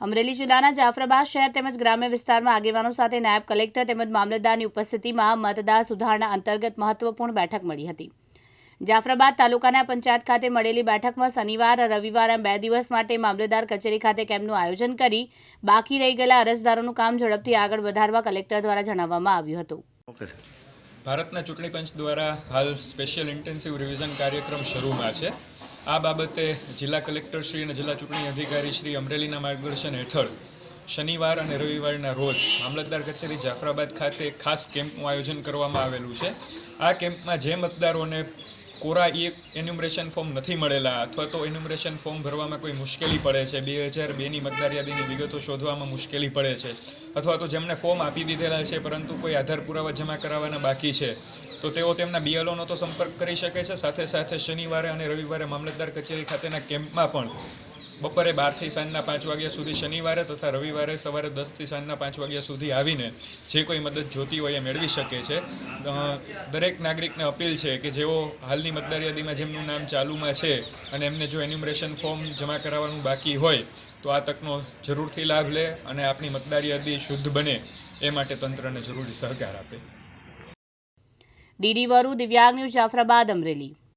અમરેલી જિલ્લાના જાફરાબાદ શહેર તેમજ ગ્રામ્ય વિસ્તારમાં આગેવાનો સાથે નાયબ કલેક્ટર તેમજ મામલતદારની ઉપસ્થિતિમાં મતદાર સુધારણા અંતર્ગત મહત્વપૂર્ણ બેઠક મળી હતી. જાફરાબાદ તાલુકાના પંચાયત ખાતે મળેલી બેઠકમાં શનિવાર, રવિવાર એમ બે દિવસ માટે મામલતદાર કચેરી ખાતે કેમ્પનું આયોજન કરી બાકી રહી ગયેલા અરજદારોનું કામ ઝડપથી આગળ વધારવા કલેક્ટર દ્વારા જણાવવામાં આવ્યું હતું. ભારતના ચૂંટણી પંચ દ્વારા હાલ સ્પેશિયલ ઇન્ટેન્સિવ રિવિઝન કાર્યક્રમ શરૂમાં છે. આ બાબતે જિલ્લા કલેક્ટર શ્રી અને જિલ્લા ચૂંટણી અધિકારી શ્રી અમરેલીના માર્ગદર્શન હેઠળ શનિવાર અને રવિવારના રોજ મામલતદાર કચેરી જાફરાબાદ ખાતે ખાસ કેમ્પનું આયોજન કરવામાં આવેલું છે. આ કેમ્પમાં જે મતદારોને કોરા એક એન્યુમરેશન ફોર્મ નથી મળેલા અથવા તો એન્યુમરેશન ફોર્મ ભરવામાં કોઈ મુશ્કેલી પડે છે. બે હજાર બેની મતદાર વિગતો શોધવામાં મુશ્કેલી પડે છે. અથવા તો જેમને ફોર્મ આપી દીધેલા છે, પરંતુ કોઈ આધાર પુરાવા જમા કરાવવાના બાકી છે. તો તેઓ તેમના બીએલઓનો તો સંપર્ક કરી શકે છે. સાથે સાથે શનિવારે અને રવિવારે મામલતદાર કચેરી ખાતેના કેમ્પમાં પણ બપોરે બારથી સાંજના પાંચ વાગ્યા સુધી શનિવારે તથા રવિવારે સવારે દસથી સાંજના પાંચ વાગ્યા સુધી આવીને જે કોઈ મદદ જોતી હોય એ મેળવી શકે છે. દરેક નાગરિકને અપીલ છે કે જેઓ હાલની મતદાર યાદીમાં જેમનું નામ ચાલુમાં છે અને એમને જો એન્યુમરેશન ફોર્મ જમા કરાવવાનું બાકી હોય, તો આ તકનો જરૂરથી લાભ લે અને આપણી મતદાર યાદી શુદ્ધ બને એ માટે તંત્રને જરૂરી સહકાર આપે. ડીડી વરુ, દિવ્યાંગ ન્યૂઝ જાફરાબાદ, અમરેલી.